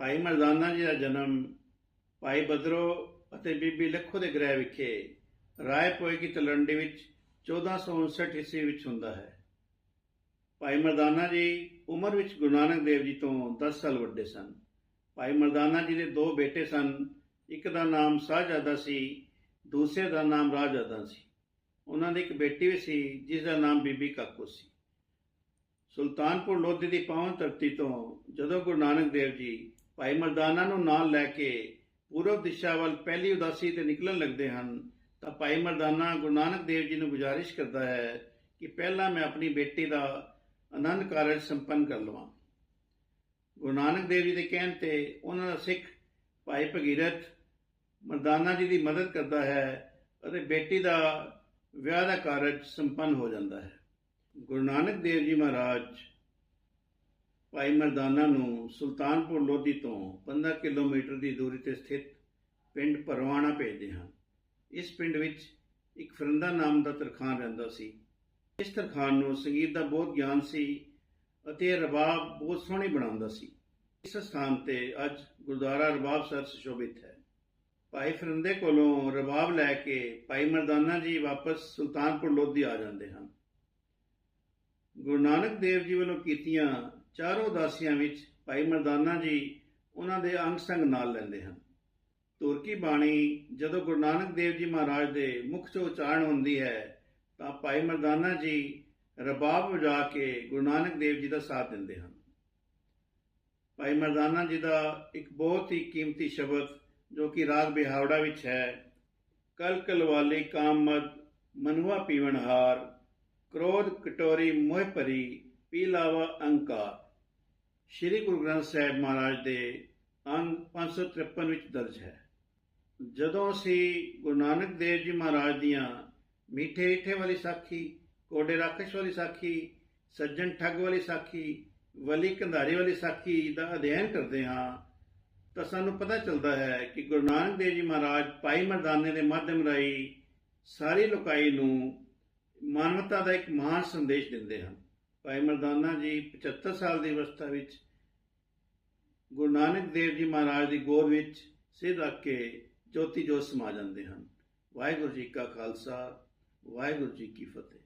ਭਾਈ ਮਰਦਾਨਾ ਜੀ ਦਾ ਜਨਮ, ਭਾਈ ਬਦਰੋ ਅਤੇ ਬੀਬੀ ਲੱਖੋ ਦੇ ਗ੍ਰਹਿ ਵਿਖੇ ਰਾਏ ਪੋਏ ਕੀ ਤਲੰਡੀ ਵਿੱਚ 1459 ਈਸਵੀ ਵਿੱਚ ਹੁੰਦਾ ਹੈ। ਭਾਈ ਮਰਦਾਨਾ ਜੀ ਉਮਰ ਵਿੱਚ ਗੁਰੂ ਨਾਨਕ ਦੇਵ ਜੀ ਤੋਂ 10 ਸਾਲ ਵੱਡੇ ਸਨ। ਭਾਈ ਮਰਦਾਨਾ ਜੀ ਦੇ ਦੋ ਬੇਟੇ ਸਨ, ਇੱਕ ਦਾ ਨਾਮ ਸਾਹਜਾਦਾ ਸੀ, ਦੂਸਰੇ ਦਾ ਨਾਮ ਰਾਜਆਦਾ ਸੀ। ਉਹਨਾਂ ਦੀ ਇੱਕ ਬੇਟੀ ਵੀ ਸੀ, ਜਿਸ ਦਾ ਨਾਮ ਬੀਬੀ ਕਾਕੂ ਸੀ। ਸੁਲਤਾਨਪੁਰ ਲੋਧੀ ਦੀ ਪਾਵਨ ਧਰਤੀ ਤੋਂ ਜਦੋਂ ਗੁਰੂ ਨਾਨਕ ਦੇਵ ਜੀ ਭਾਈ ਮਰਦਾਨਾ ਨੂੰ ਨਾਲ ਲੈ ਕੇ ਪੂਰਬ ਦਿਸ਼ਾ ਵੱਲ ਪਹਿਲੀ ਉਦਾਸੀ ਤੇ ਨਿਕਲਣ ਲੱਗਦੇ ਹਨ, ਤਾਂ ਭਾਈ ਮਰਦਾਨਾ ਗੁਰੂ ਨਾਨਕ ਦੇਵ ਜੀ ਨੂੰ ਗੁਜ਼ਾਰਿਸ਼ ਕਰਦਾ ਹੈ ਕਿ ਪਹਿਲਾਂ ਮੈਂ ਆਪਣੀ ਬੇਟੀ ਦਾ ਆਨੰਦ ਕਾਰਜ ਸੰਪੰਨ ਕਰ ਲਵਾਂ। ਗੁਰੂ ਨਾਨਕ ਦੇਵ ਜੀ ਦੇ ਕਹਿਣ ਤੇ ਉਹਨਾਂ ਦਾ ਸਿੱਖ ਭਾਈ ਭਗੀਰਥ ਮਰਦਾਨਾ ਜੀ ਦੀ ਮਦਦ ਕਰਦਾ ਹੈ ਅਤੇ ਬੇਟੀ ਦਾ ਵਿਆਹ ਦਾ ਕਾਰਜ ਸੰਪੰਨ ਹੋ ਜਾਂਦਾ ਹੈ। ਗੁਰੂ ਨਾਨਕ ਦੇਵ ਜੀ ਮਹਾਰਾਜ ਭਾਈ ਮਰਦਾਨਾ ਨੂੰ ਸੁਲਤਾਨਪੁਰ ਲੋਧੀ ਤੋਂ 15 ਕਿਲੋਮੀਟਰ ਦੀ ਦੂਰੀ ਤੇ ਸਥਿਤ ਪਿੰਡ ਪਰਵਾਣਾ ਭੇਜਦੇ ਹਨ ਇਸ ਪਿੰਡ ਵਿੱਚ ਇੱਕ ਫਰਿੰਦਾ ਨਾਮ ਦਾ ਤਰਖਾਨ ਰਹਿੰਦਾ ਸੀ। ਇਸ ਤਰਖਾਨ ਨੂੰ ਸੰਗੀਤ ਦਾ ਬਹੁਤ ਗਿਆਨ ਸੀ ਅਤੇ ਰਬਾਬ ਬਹੁਤ ਸੋਹਣੀ ਬਣਾਉਂਦਾ ਸੀ। ਇਸ ਸਥਾਨ ਤੇ ਅੱਜ ਗੁਰਦੁਆਰਾ ਰਬਾਬ ਸਰ ਸੁਸ਼ੋਭਿਤ ਹੈ। ਭਾਈ ਫਰਿੰਦੇ ਕੋਲੋਂ ਰਬਾਬ ਲੈ ਕੇ ਭਾਈ ਮਰਦਾਨਾ ਜੀ ਵਾਪਸ ਸੁਲਤਾਨਪੁਰ ਲੋਧੀ ਆ ਜਾਂਦੇ ਹਨ। ਗੁਰੂ ਨਾਨਕ ਦੇਵ ਜੀ ਵੱਲੋਂ ਕੀਤੀਆਂ ਚਾਰੋਂ ਉਦਾਸੀਆਂ ਵਿੱਚ ਭਾਈ ਮਰਦਾਨਾ ਜੀ ਉਹਨਾਂ ਦੇ ਅੰਗ ਸੰਗ ਨਾਲ ਲੈਂਦੇ ਹਨ। ਤੁਰਕੀ ਬਾਣੀ, ਜਦੋਂ ਗੁਰੂ ਨਾਨਕ ਦੇਵ ਜੀ ਮਹਾਰਾਜ ਦੇ ਮੁਖ ਚੋਂ ਉਚਾਰਨ ਹੁੰਦੀ ਹੈ, ਤਾਂ ਭਾਈ ਮਰਦਾਨਾ ਜੀ ਰਬਾਬ ਵਜਾ ਕੇ ਗੁਰੂ ਨਾਨਕ ਦੇਵ ਜੀ ਦਾ ਸਾਥ ਦਿੰਦੇ ਹਨ। ਭਾਈ ਮਰਦਾਨਾ ਜੀ ਦਾ ਇੱਕ ਬਹੁਤ ਹੀ ਕੀਮਤੀ ਸ਼ਬਦ, ਜੋ ਕਿ ਰਾਗ ਬਿਹਾਵੜਾ ਵਿੱਚ ਹੈ, ਕਲ ਕਲ ਵਾਲੀ ਕਾਮਦ ਮਨੁਆ ਪੀਵਣਹਾਰ ਕ੍ਰੋਧ ਕਟੋਰੀ ਮੋਹ ਭਰੀ ਪੀਲਾਵਾ ਅੰਕਾਰ ਸ਼੍ਰੀ ਗੁਰੂ ਗ੍ਰੰਥ ਸਾਹਿਬ ਮਹਾਰਾਜ ਦੇ ਅੰਗ 553 ਵਿੱਚ ਦਰਜ ਹੈ। ਜਦੋਂ ਅਸੀਂ ਗੁਰੂ ਨਾਨਕ ਦੇਵ ਜੀ ਮਹਾਰਾਜ ਦੀਆਂ ਮਿੱਠੇ ਮਿੱਠੇ ਵਾਲੀ ਸਾਖੀ, ਕੋਡੇ ਰਾਖਸ਼ ਵਾਲੀ ਸਾਖੀ, ਸੱਜਣ ਠੱਗ ਵਾਲੀ ਸਾਖੀ, ਵਲੀ ਕੰਧਾਰੀ ਵਾਲੀ ਸਾਖੀ ਦਾ ਅਧਿਐਨ ਕਰਦੇ ਹਾਂ, ਤਾਂ ਸਾਨੂੰ ਪਤਾ ਚੱਲਦਾ ਹੈ ਕਿ ਗੁਰੂ ਨਾਨਕ ਦੇਵ ਜੀ ਮਹਾਰਾਜ ਭਾਈ ਮਰਦਾਨੇ ਦੇ ਮਾਧਿਅਮ ਰਾਹੀਂ ਸਾਰੀ ਲੋਕਾਈ ਨੂੰ ਮਾਨਵਤਾ ਦਾ ਇੱਕ ਮਹਾਨ ਸੰਦੇਸ਼ ਦਿੰਦੇ ਹਨ। ਭਾਈ ਮਰਦਾਨਾ ਜੀ 75 ਸਾਲ ਦੀ ਅਵਸਥਾ ਵਿੱਚ ਗੁਰੂ ਨਾਨਕ ਦੇਵ ਜੀ ਮਹਾਰਾਜ ਦੀ ਗੋਦ ਵਿੱਚ ਸਿਰ ਰੱਖ ਕੇ ਜੋਤੀ ਜੋਤ ਸਮਾ ਜਾਂਦੇ ਹਨ। ਵਾਹਿਗੁਰੂ ਜੀ ਕਾ ਖਾਲਸਾ, ਵਾਹਿਗੁਰੂ ਜੀ ਕੀ ਫਤਿਹ।